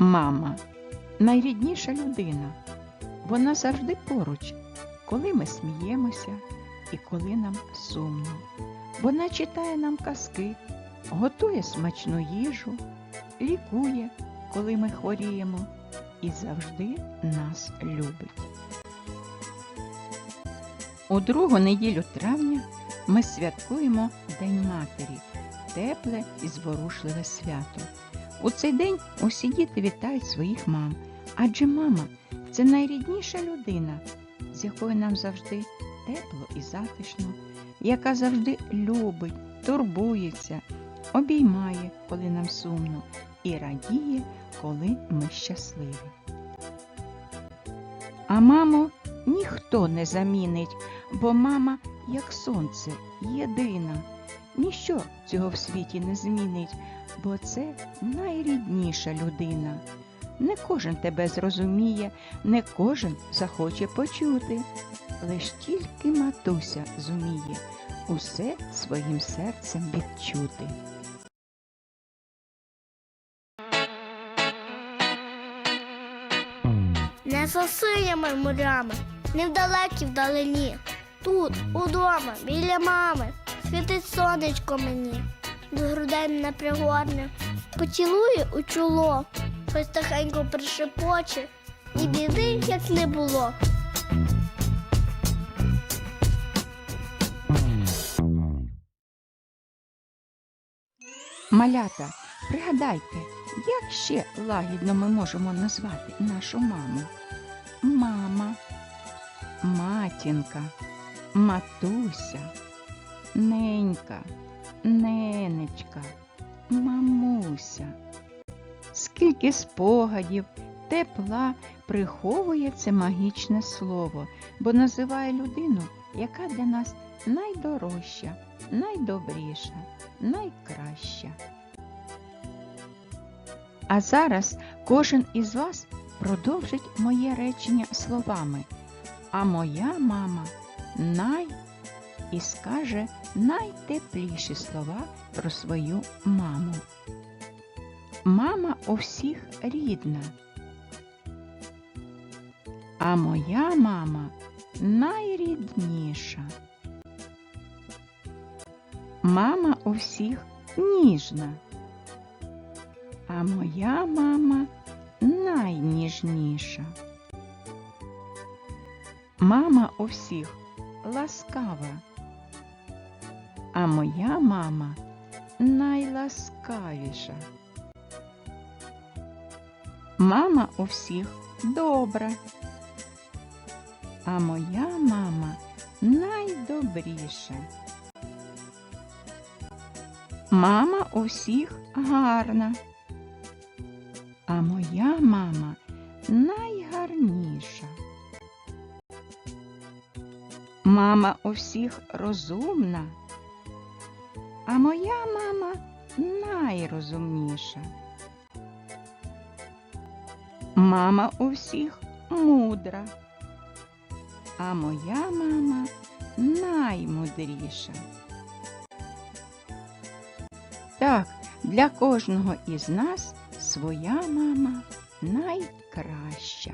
Мама найрідніша людина. Вона завжди поруч, коли ми сміємося і коли нам сумно. Вона читає нам казки, готує смачну їжу, лікує, коли ми хворіємо, і завжди нас любить. У другу неділю травня ми святкуємо День Матері, тепле і зворушливе свято. У цей день усі діти вітають своїх мам, адже мама це найрідніша людина, з якою нам завжди тепло і затишно, яка завжди любить, турбується, обіймає, коли нам сумно, і радіє, коли ми щасливі. А маму ніхто не замінить, бо мама, як сонце, єдина. Ніщо цього в світі не змінить, бо це найрідніша людина. Не кожен тебе зрозуміє, не кожен захоче почути. Лиш тільки матуся зуміє усе своїм серцем відчути. Не за синіми морями, не вдалекі вдалині. Тут, удома, біля мами, світить сонечко мені, до грудей мене пригорне, поцілує у чоло, щось тихенько пришепоче, і біди, як не було. Малята, пригадайте, як ще лагідно ми можемо назвати нашу маму? Мама, матінка, матуся, ненька, ненечка, мамуся. Скільки спогадів, тепла приховує це магічне слово, бо називає людину, яка для нас найдорожча, найдобріша, найкраща. А зараз кожен із вас продовжить моє речення словами. А моя мама най і скаже найтепліші слова про свою маму. Мама у всіх рідна. А моя мама найрідніша. Мама у всіх ніжна. А моя мама найніжніша. Мама у всіх ласкава. А моя мама найласкавіша. Мама у всіх добра. А моя мама найдобріша. Мама у всіх гарна. А моя мама найгарніша. Мама у всіх розумна, а моя мама найрозумніша. Мама у всіх мудра, а моя мама наймудріша. Так, для кожного із нас своя мама найкраща.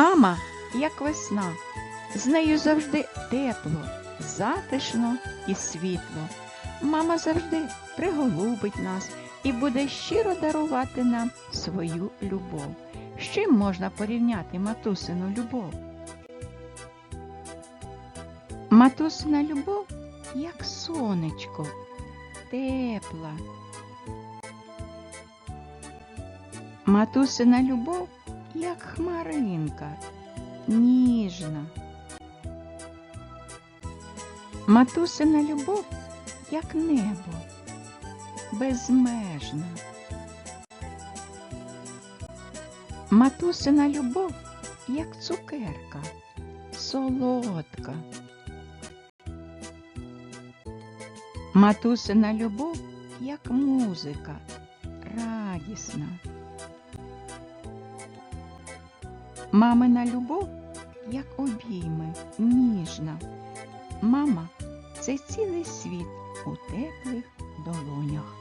Мама, як весна, з нею завжди тепло, затишно і світло. Мама завжди приголубить нас і буде щиро дарувати нам свою любов. З чим можна порівняти матусину любов? Матусина любов, як сонечко, тепла. Матусина любов, як хмаринка, ніжна. Матусина любов, як небо, безмежна. Матусина любов, як цукерка, солодка. Матусина любов, як музика, радісна. Мамина любов, як обійми, ніжна. Мама це цілий світ у теплих долонях.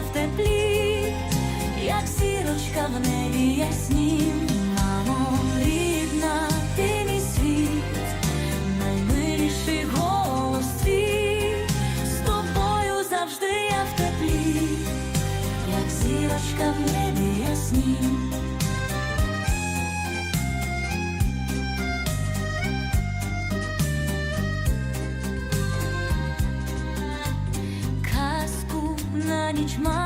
В теплі, як сірочка в небі яснім. each month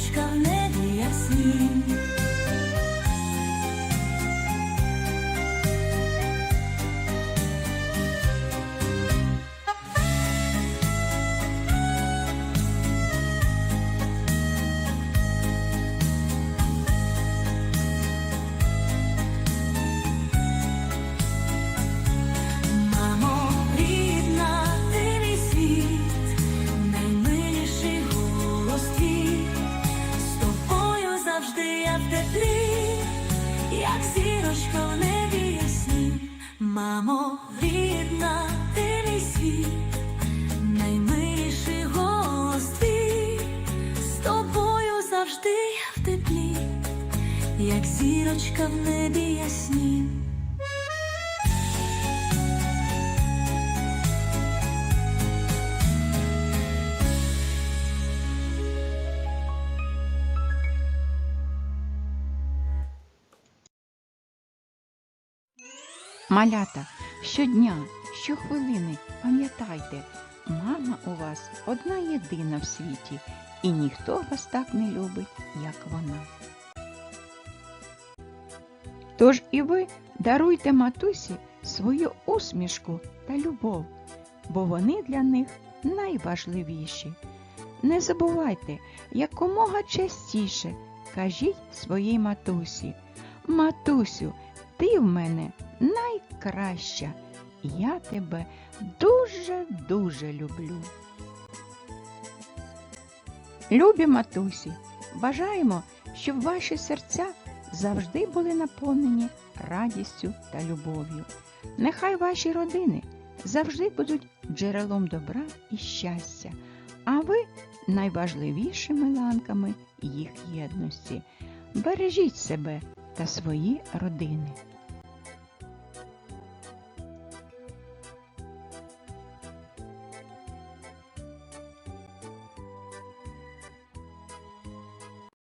зірочка в Мамо, рідна, ти мій світ, наймиліший голос ти, з тобою завжди в теплі, як зірочка в небі ясні. Малята, щодня, щохвилини, пам'ятайте, мама у вас одна єдина в світі, і ніхто вас так не любить, як вона. Тож і ви даруйте матусі свою усмішку та любов, бо вони для них найважливіші. Не забувайте, якомога частіше кажіть своїй матусі, матусю, ти в мене найкраща. Я тебе дуже-дуже люблю. Любі матусі, бажаємо, щоб ваші серця завжди були наповнені радістю та любов'ю. Нехай ваші родини завжди будуть джерелом добра і щастя, а ви найважливішими ланками їх єдності. Бережіть себе та свої родини.